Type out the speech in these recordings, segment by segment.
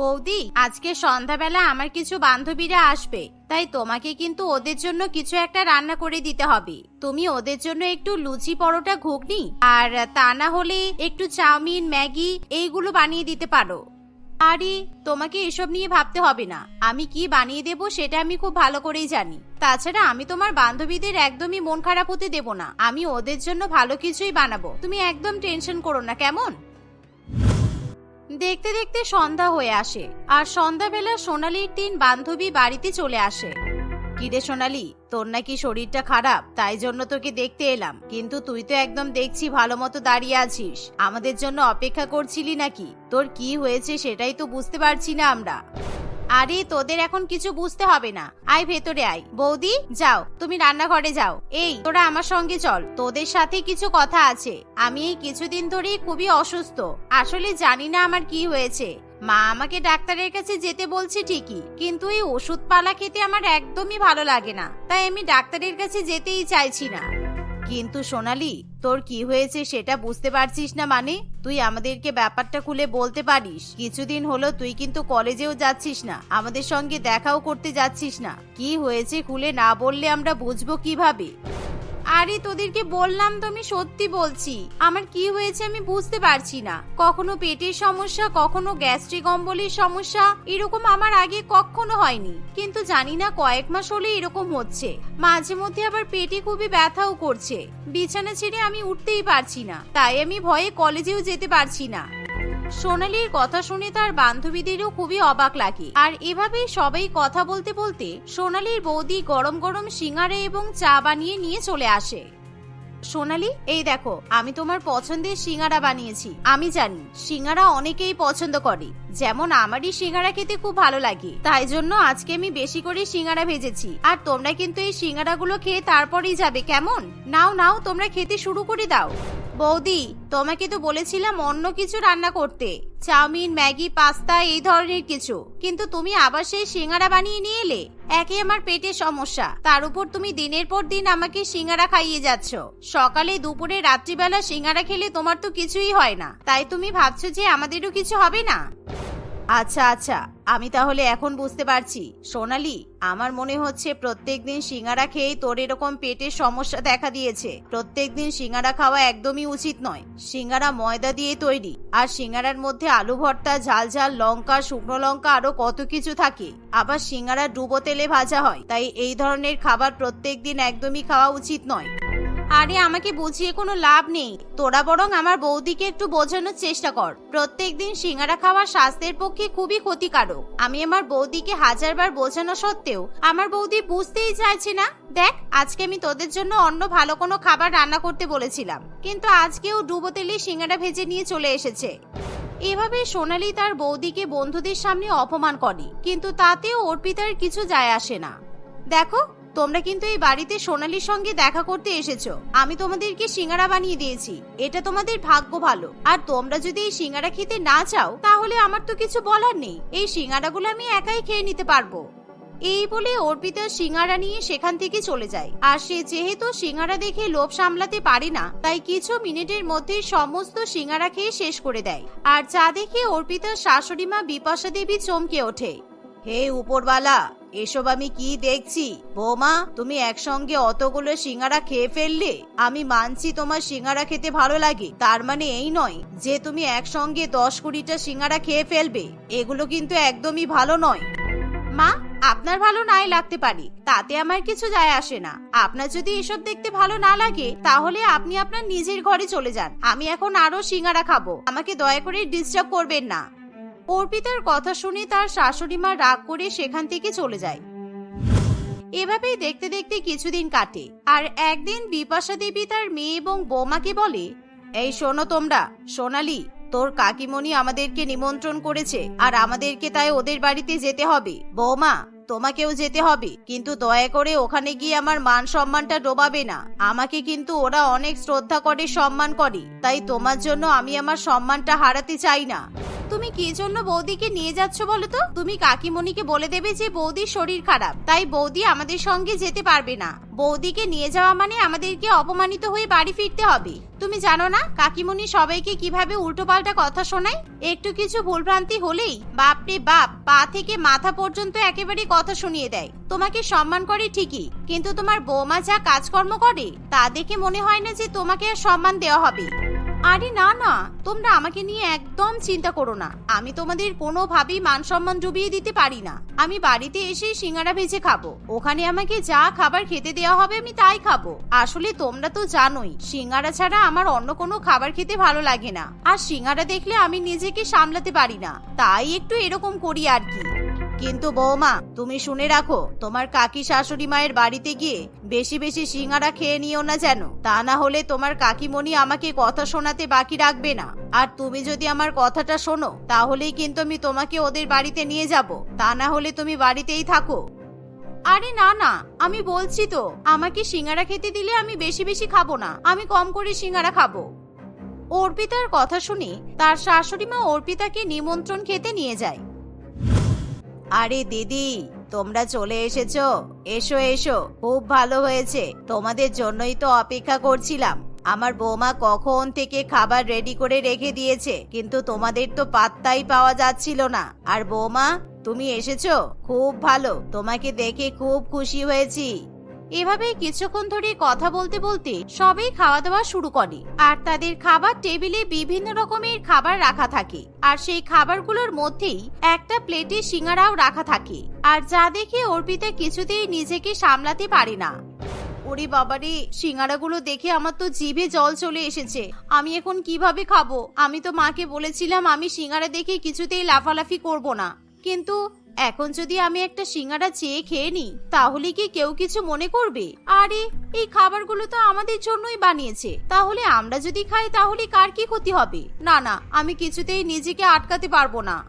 বৌদি, আজকে সন্ধ্যাবেলা আমার কিছু বান্ধবীরা আসবে, তাই তোমাকে কিন্তু ওদের জন্য কিছু একটা রান্না করে দিতে হবে। তুমি ওদের জন্য একটু লুচি পরোটা, ঘুগনি, আর তা না হলে একটু চাউমিন, ম্যাগি, এইগুলো বানিয়ে দিতে পারো। আরে, তোমাকে এসব নিয়ে ভাবতে হবে না। আমি কি বানিয়ে দেব সেটা আমি খুব ভালো করেই জানি। তাছাড়া আমি তোমার বান্ধবীদের একদমই মন খারাপ হতে দেব না। আমি ওদের জন্য ভালো কিছুই বানাবো। তুমি একদম টেনশন করো না, কেমন? দেখতে দেখতে সন্ধ্যা হয়ে আসে, আর সন্ধ্যাবেলা সোনালির তিন বান্ধবী বাড়িতে চলে আসে। কিরে সোনালি, তোর নাকি শরীরটা খারাপ, তাই জন্য তোকে দেখতে এলাম। কিন্তু তুই তো একদম দেখছি ভালো মতো দাঁড়িয়ে আছিস। আমাদের জন্য অপেক্ষা করছিলি নাকি? তোর কি হয়েছে সেটাই তো বুঝতে পারছি না আমরা। আরে, তোদের এখন কিছু বুঝতে হবে না। আয় ভেতরে আয়। বৌদি, যাও, তুমি রান্নাঘরে যাও। এই, তোরা আমার সঙ্গে চল। তোদের সাথে কিছু কথা আছে। আমি এই কিছুদিন ধরেই খুবই অসুস্থ। আসলে জানি না আমার কি হয়েছে। মা আমাকে ডাক্তারের কাছে যেতে বলছে ঠিকই, কিন্তু এই ওষুধ পালা খেতে আমার একদমই ভালো লাগে না। তাই আমি ডাক্তারের কাছে যেতেই চাইছি না। কিন্তু সোনালি, তোর কি হয়েছে সেটা বুঝতে পারছিস না মানে? তুই আমাদেরকে ব্যাপারটা খুলে বলতে পারিস। কিছুদিন হলো তুই কিন্তু কলেজেও যাচ্ছিস না, আমাদের সঙ্গে দেখাও করতে যাচ্ছিস না। কি হয়েছে খুলে না বললে আমরা বুঝব কীভাবে? আরে তোদেরকে বললাম তো আমি সত্যি বলছি। আমার কি হয়েছে আমি বুঝতে পারছি না। কখনো পেটের সমস্যা, কখনো গ্যাস্ট্রিক অম্বলির সমস্যা, এরকম আমার আগে কখনো হয়নি। কিন্তু জানি না কয়েক মাস হলে এরকম হচ্ছে। মাঝে মধ্যে আবার পেটে খুবই ব্যথাও করছে। বিছানা ছেড়ে আমি উঠতেই পারছি না। তাই আমি ভয়ে কলেজেও যেতে পারছি না। সোনালির কথা শুনে তার বান্ধবীদেরও খুবই অবাক লাগে। আর এভাবেই সবাই কথা বলতে বলতে সোনালির বৌদি গরম গরম সিঙ্গারে এবং চা বানিয়ে নিয়ে চলে আসে। সোনালি, এই দেখো, আমি তোমার পছন্দের সিঙ্গারা বানিয়েছি। আমি জানি সিঙ্গারা অনেকেই পছন্দ করে, যেমন আমারই সিঙ্গারা খেতে খুব ভালো লাগে। তাই জন্য আজকে আমি বেশি করে সিঙ্গারা ভেজেছি। আর তোমরা কিন্তু এই সিঙ্গারাগুলো খেয়ে তারপরেই যাবে, কেমন? নাও নাও, তোমরা খেতে শুরু করে দাও। বৌদি, তোমাকে তো বলেছিলাম অন্য কিছু রান্না করতে। চাউমিন, ম্যাগি, পাস্তা, এই ধরনের কিছু। কিন্তু তুমি আবার সেই সিঙ্গারা বানিয়ে নিয়ে এলে। একে আমার পেটের সমস্যা। তার উপর তুমি দিনের পর দিন আমাকে সিঙ্গারা খাইয়ে যাচ্ছ। সকালে, দুপুরে, রাত্রিবেলা সিঙ্গারা খেলে তোমার তো কিছুই হয় না। তাই তুমি ভাবছ যে আমাদেরও কিছু হবে না? আচ্ছা আচ্ছা। আমি তাহলে এখন বুঝতে পারছি। সোনালি, আমার মনে হচ্ছে প্রত্যেক দিন সিঙ্গারা খেয়েই তোর এরকম পেটের সমস্যা দেখা দিয়েছে। প্রত্যেক দিন সিঙ্গারা খাওয়া একদমই উচিত নয়। সিঙ্গারা ময়দা দিয়ে তৈরি। আর সিঙ্গারার মধ্যে আলু ভর্তা, ঝাল ঝাল, লঙ্কা, শুকনো লঙ্কা আরও কত কিছু থাকে। আবার সিঙ্গারা ডুবো তেলে ভাজা হয়। তাই এই ধরনের খাবার প্রত্যেক দিন একদমই খাওয়া উচিত নয়। আরে, আমাকে বুঝিয়ে কোনো লাভ নেই। তোরা বরং আমার বৌদিকে একটু বোঝানোর চেষ্টা কর। প্রত্যেক দিন সিঙ্গারা খাওয়া স্বাস্থ্যের পক্ষে খুবই ক্ষতিকারক। আমি আমার বৌদিকে হাজারবার বোঝানো সত্ত্বেও আমার বৌদি বুঝতেই চাইছে না। দেখ, আজকে আমি তোদের জন্য অন্য ভালো কোনো খাবার রান্না করতে বলেছিলাম। কিন্তু আজকেও ডুবো তেলে সিঙ্গারা ভেজে নিয়ে চলে এসেছে। এভাবে সোনালি তার বৌদিকে বন্ধুদের সামনে অপমান করে, কিন্তু তাতেও অর্পিতার কিছু যায় আসে না। দেখো তোমরা কিন্তু এই বাড়িতে সোনালির সঙ্গে দেখা করতে এসেছ। আমি তোমাদেরকে সিঙ্গারা বানিয়ে দিয়েছি। এটা তোমাদের ভাগ্য ভালো। আর তোমরা যদি এই সিঙ্গারা খেতে না চাও, তাহলে আমার তো কিছু বলার নেই। এই সিঙ্গারাগুলো আমি একাই খেয়ে নিতে পারব। এই বলে অর্পিতা সিঙ্গারা নিয়ে সেখান থেকে চলে যায়। আর সে যেহেতু সিঙ্গারা দেখে লোভ সামলাতে পারে না, তাই কিছু মিনিটের মধ্যে সমস্ত সিঙ্গারা খেয়ে শেষ করে দেয়। আর যা দেখে অর্পিতার শাশুড়ি মা বিপাশা দেবী চমকে ওঠে। হে উপরওয়ালা! এসব আমি কি দেখছি? বৌমা, তুমি একসঙ্গে অতগুলো সিঙ্গারা খেয়ে ফেললে, আমি মানছি তোমার সিঙ্গারা খেতে ভালো লাগে। তার মানে এই নয় যে তুমি একসঙ্গে দশ কুড়িটা সিঙ্গারা খেয়ে ফেলবে। এগুলো কিন্তু একদমই ভালো নয়। মা, আপনার ভালো নাই লাগতে পারে। তাতে আমার কিছু যায় আসে না। আপনার যদি এসব দেখতে ভালো না লাগে, তাহলে আপনি আপনার নিজের ঘরে চলে যান। আমি এখন আরও সিঙ্গারা খাব। আমাকে দয়া করে ডিস্টার্ব করবেন না। অর্পিতার কথা শুনে তার শাশুড়ি মা রাগ করে সেখান থেকে চলে যায়। এভাবেই দেখতে দেখতে কিছুদিন কাটে আর একদিন বিপাশা দেবী তার মেয়ে এবং বৌমাকে বলে, এই শোনো তোমরা, সোনালি, তোর কাকিমণি আমাদেরকে নিমন্ত্রণ করেছে আর আমাদেরকে তাই ওদের বাড়িতে যেতে হবে। বৌমা, তোমাকেও যেতে হবে, কিন্তু দয়া করে ওখানে গিয়ে আমার মান সম্মানটা ডোবাবে না। আমাকে কিন্তু ওরা অনেক শ্রদ্ধা করে, সম্মান করে, তাই তোমার জন্য আমি আমার সম্মানটা হারাতে চাই না। তুমি কি জন্য বৌদিকে নিয়ে যাচ্ছ বলো তো? তুমি কাকিমণিকে বলে দেবে যে বৌদির শরীর খারাপ, তাই বৌদি আমাদের সঙ্গে যেতে পারবে না। বৌদিকে নিয়ে যাওয়া মানে আমাদেরকে অপমানিত হয়ে বাড়ি ফিরতে হবে। তুমি জানো না কাকিমণি সবাইকে কীভাবে উল্টোপাল্টা কথা শোনায়? একটু কিছু ভুলভ্রান্তি হলেই বাপরে বাপ পা থেকে মাথা পর্যন্ত একেবারে কথা শুনিয়ে দেয়। তোমাকে সম্মান করে ঠিকই, কিন্তু তোমার বৌমা যা কাজকর্ম করে, তা দেখে মনে হয় না যে তোমাকে আর সম্মান দেওয়া হবে। আরে না না, তোমরা আমাকে নিয়ে একদম চিন্তা করো না। আমি তোমাদের কোনোভাবেই মান সম্মান ডুবিয়ে দিতে পারি না। আমি বাড়িতে এসে সিঙ্গারা ভেজে খাব। ওখানে আমাকে যা খাবার খেতে দেওয়া হবে আমি তাই খাব। আসলে তোমরা তো জানোই, সিঙ্গারা ছাড়া আমার অন্য কোনো খাবার খেতে ভালো লাগে না। আর সিঙ্গারা দেখলে আমি নিজেকে সামলাতে পারি না। তাই একটু এরকম করি আর কি। কিন্তু বৌমা, তুমি শুনে রাখো, তোমার কাকি শাশুড়ি মায়ের বাড়িতে গিয়ে বেশি বেশি সিঙ্গারা খেয়ে নিও না যেন। তা না হলে তোমার কাকিমণি আমাকে কথা শোনাতে বাকি রাখবে না। আর তুমি যদি আমার কথাটা শোনো, তাহলেই কিন্তু আমি তোমাকে ওদের বাড়িতে নিয়ে যাব। তা না হলে তুমি বাড়িতেই থাকো। আরে না না, আমি বলছি তো, আমাকে সিঙ্গারা খেতে দিলে আমি বেশি বেশি খাব না, আমি কম করে সিঙ্গারা খাব। অর্পিতার কথা শুনে তার শাশুড়ি মা অর্পিতাকে নিমন্ত্রণ খেতে নিয়ে যায়। আরে দিদি, তোমরা চলে এসেছ। এসো এসো। খুব ভালো হয়েছে। তোমাদের জন্যই তো অপেক্ষা করছিলাম। আমার বৌমা কখন থেকে খাবার রেডি করে রেখে দিয়েছে, কিন্তু তোমাদের তো পাত্তাই পাওয়া যাচ্ছিল না। আর বৌমা, তুমি এসেছ? খুব ভালো। তোমাকে দেখে খুব খুশি হয়েছি। এভাবে কিছুক্ষণ ধরে কথা বলতে বলতে সবাই খাওয়া দাওয়া শুরু করে। আর তাদের খাবার টেবিলে বিভিন্ন রকমের খাবার রাখা থাকে। আর সেই খাবারগুলোর মধ্যেই একটা প্লেটে সিঙ্গারাও রাখা থাকে। আর যা দেখে অর্পিতা কিছুতেই নিজেকে সামলাতে পারে না। ওরে বাবারে, সিঙ্গারাগুলো দেখে আমার তো জিভে জল চলে এসেছে। আমি এখন কীভাবে খাব? আমি তো মাকে বলেছিলাম আমি সিঙ্গারা দেখে কিছুতেই লাফালাফি করব না। কিন্তু এখন যদি আমি একটা সিঙ্গারা চেয়ে খেয়ে নিই, তাহলে কি কেউ কিছু মনে করবে? আরে, এই খাবারগুলো তো আমাদের জন্যই বানিয়েছে। তাহলে আমরা যদি খাই, তাহলে কার কি ক্ষতি হবে? না না, আমি কিছুতেই নিজেকে আটকাতে পারব না।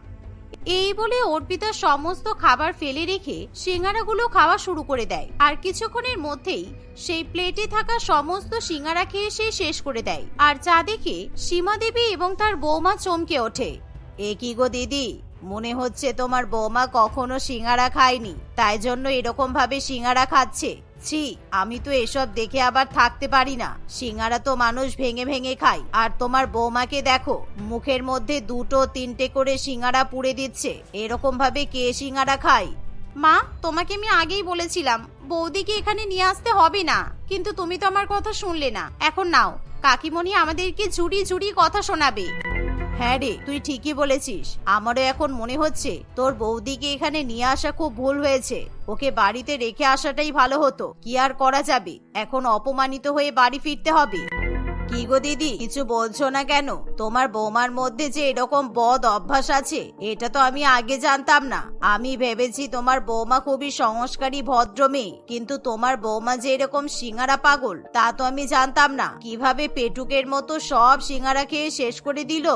এই বলে অর্পিতা সমস্ত খাবার ফেলে রেখে সিঙ্গারাগুলো খাওয়া শুরু করে দেয়। আর কিছুক্ষণের মধ্যেই সেই প্লেটে থাকা সমস্ত সিঙ্গারা খেয়ে সে শেষ করে দেয়। আর যা দেখে সীমা দেবী এবং তার বৌমা চমকে ওঠে। এ কি গো দিদি? মনে হচ্ছে তোমার বৌমা কখনো সিঙ্গারা খায়নি, তাই জন্য এরকম ভাবে সিঙ্গারা খাচ্ছে। ছি, আমি তো এসব দেখে আবার থাকতে পারি না। সিঙ্গারা তো মানুষ ভেঙে ভেঙে খায়। আর তোমার বৌমাকে দেখো, মুখের মধ্যে দুটো তিনটে করে সিঙ্গারা পুড়ে দিচ্ছে। এরকম ভাবে কে সিঙ্গারা খায়? মা, তোমাকে আমি আগেই বলেছিলাম, বৌদিকে এখানে নিয়ে আসতে হবে না। কিন্তু তুমি তো আমার কথা শুনলে না। এখন নাও, কাকিমণি আমাদেরকে জুড়ি জুড়ি কথা শোনাবে। হ্যাঁ রে, তুই ঠিকই বলেছিস। আমারও এখন মনে হচ্ছে তোর বৌদিকে এখানে নিয়ে আসা খুব ভুল হয়েছে। ওকে বাড়িতে রেখে আসাটাই ভালো হতো। কি আর করা যাবে? এখন অপমানিত হয়ে বাড়ি ফিরতে হবে। কি গো দিদি, কিছু বলছো না কেন? তোমার বৌমার মধ্যে যে এরকম বদ অভ্যাস আছে, এটা তো আমি আগে জানতাম না। আমি ভেবেছি তোমার বৌমা খুবই সংস্কারী, ভদ্র মেয়ে। কিন্তু তোমার বৌমা যে এরকম সিঙ্গারা পাগল, তা তো আমি জানতাম না। কীভাবে পেটুকের মতো সব সিঙ্গারা খেয়ে শেষ করে দিল?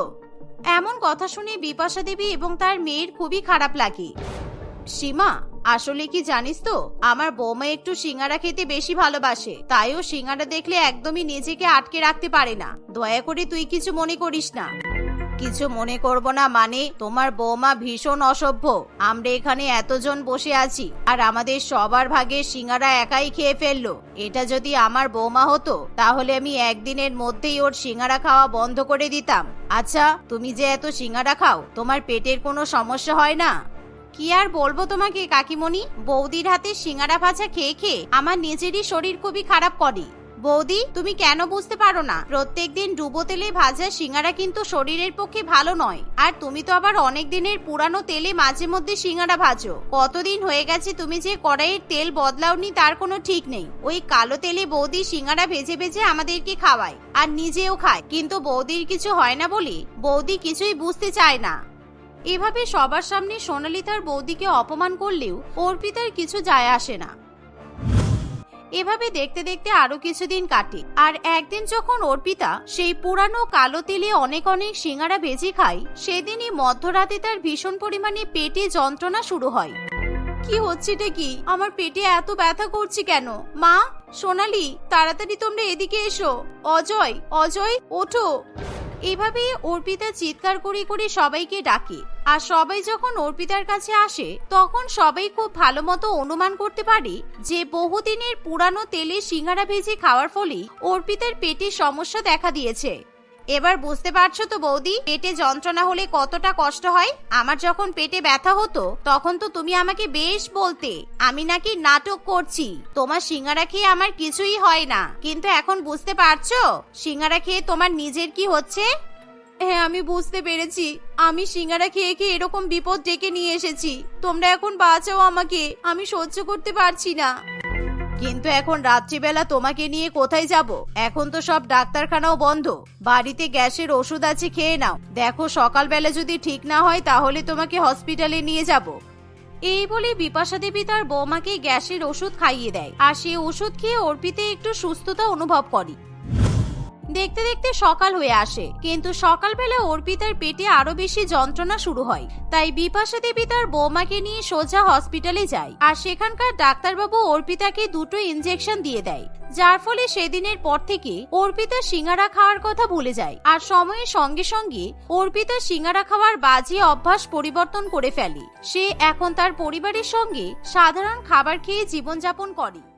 এমন কথা শুনে বিপাশা দেবী এবং তার মেয়ের খুবই খারাপ লাগে। সীমা, আসলে কি জানিস তো, আমার বৌমা একটু সিঙ্গারা খেতে বেশি ভালোবাসে, তাইও সিঙ্গারা দেখলে একদমই নিজেকে আটকে রাখতে পারে না। দয়া করে তুই কিছু মনে করিস না। কিছু মনে করব না মানে তোমার বৌমা ভীষণ অসভ্য। আমরা এখানে এতজন বসে আছি, আর আমাদের সবার ভাগে সিঙ্গারা একাই খেয়ে ফেলল। এটা যদি আমার বৌমা হতো, তাহলে আমি একদিনের মধ্যেই ওর সিঙ্গারা খাওয়া বন্ধ করে দিতাম। আচ্ছা তুমি যে এত সিঙ্গারা খাও, তোমার পেটের কোনো সমস্যা হয় না? কি আর বলব তোমাকে, কাকিমণি? বৌদির হাতে সিঙ্গারা ভাজা খেয়ে খেয়ে আমার নিজেরই শরীর খুবই খারাপ করে। বৌদি, তুমি কেন বুঝতে পারো না? প্রত্যেকদিন ডুবো তেলে ভাজা সিঙ্গারা কিন্তু শরীরের পক্ষে ভালো নয়। আর তুমি তো আবার অনেক দিনের পুরানো তেলে মাঝে মধ্যে সিঙ্গারা ভাজো। কতদিন হয়ে গেছে তুমি যে কড়াইয়ের তেল বদলাওনি তার কোনো ঠিক নেই। ওই কালো তেলে বৌদি সিঙ্গারা ভেজে ভেজে আমাদেরকে খাওয়ায়। আর নিজেও খায়। কিন্তু বৌদির কিছু হয় না বলি বৌদি কিছুই বুঝতে চায় না। এভাবে সবার সামনে সোনালি তার বৌদিকে অপমান করলেও অর্পিতার কিছু যায় আসে না। এভাবে দেখতে দেখতে আরও কিছুদিন কাটে। আর একদিন যখন অর্পিতা সেই পুরানো কালো তেলে অনেক অনেক সিঙ্গারা ভেজে খায়, সেদিনই মধ্যরাতে তার ভীষণ পরিমাণে পেটে যন্ত্রণা শুরু হয়। কি হচ্ছেটা কি? আমার পেটে এত ব্যথা করছে কেন? মা, সোনালি, তাড়াতাড়ি তোমরা এদিকে এসো। অজয় অজয়, ওঠো। এভাবেই অর্পিতা চিৎকার করে করে সবাইকে ডাকে। আর সবাই যখন অর্পিতার কাছে আসে, তখন সবাই খুব ভালো মতো অনুমান করতে পারে যে বহুদিনের পুরানো তেলে সিঙ্গারা ভেজে খাওয়ার ফলেই অর্পিতার পেটে সমস্যা দেখা দিয়েছে। এবার বুঝতে পারছ তো বৌদি, পেটে যন্ত্রণা হলে কতটা কষ্ট হয়? আমার যখন পেটে ব্যথা হতো, তখন তো তুমি আমাকে বেশ বলতে, আমি নাকি নাটক করছি। তোমার সিঙ্গারা খেয়ে আমার কিছুই হয় না। কিন্তু এখন বুঝতে পারছ? সিঙ্গারা খেয়ে তোমার নিজের কি হচ্ছে? হ্যাঁ আমি বুঝতে পেরেছি। আমি সিঙ্গারা খেয়ে খেয়ে এরকম বিপদ ডেকে নিয়ে এসেছি। তোমরা এখন বাঁচাও আমাকে। আমি সহ্য করতে পারছি না। কিন্তু এখন রাত্রিবেলা তোমাকে নিয়ে কোথায় যাব? এখন তো সব ডাক্তারখানাও বন্ধ। বাড়িতে গ্যাসের ওষুধ আছে, খেয়ে নাও। দেখো, সকালবেলা যদি ঠিক না হয়, তাহলে তোমাকে হসপিটালে নিয়ে যাব। এই বলে বিপাশা দেবী তার বৌমাকে গ্যাসের ওষুধ খাইয়ে দেয়। আর সে ওষুধ খেয়ে অর্পিতে একটু সুস্থতা অনুভব করে। দেখতে দেখতে সকাল হয়ে আসে, কিন্তু সকালবেলা অর্পিতার পেটে আরও বেশি যন্ত্রণা শুরু হয়। তাই বিপাশা দেবী তার বৌমাকে নিয়ে সোজা হসপিটালে যায়, আর সেখানকার ডাক্তারবাবু অর্পিতাকে দুটো ইনজেকশন দিয়ে দেয়। যার ফলে সেদিনের পর থেকে অর্পিতা সিঙ্গারা খাওয়ার কথা ভুলে যায়, আর সময়ের সঙ্গে সঙ্গে অর্পিতা সিঙ্গারা খাওয়ার বাজে অভ্যাস পরিবর্তন করে ফেলে। সে এখন তার পরিবারের সঙ্গে সাধারণ খাবার খেয়ে জীবনযাপন করে।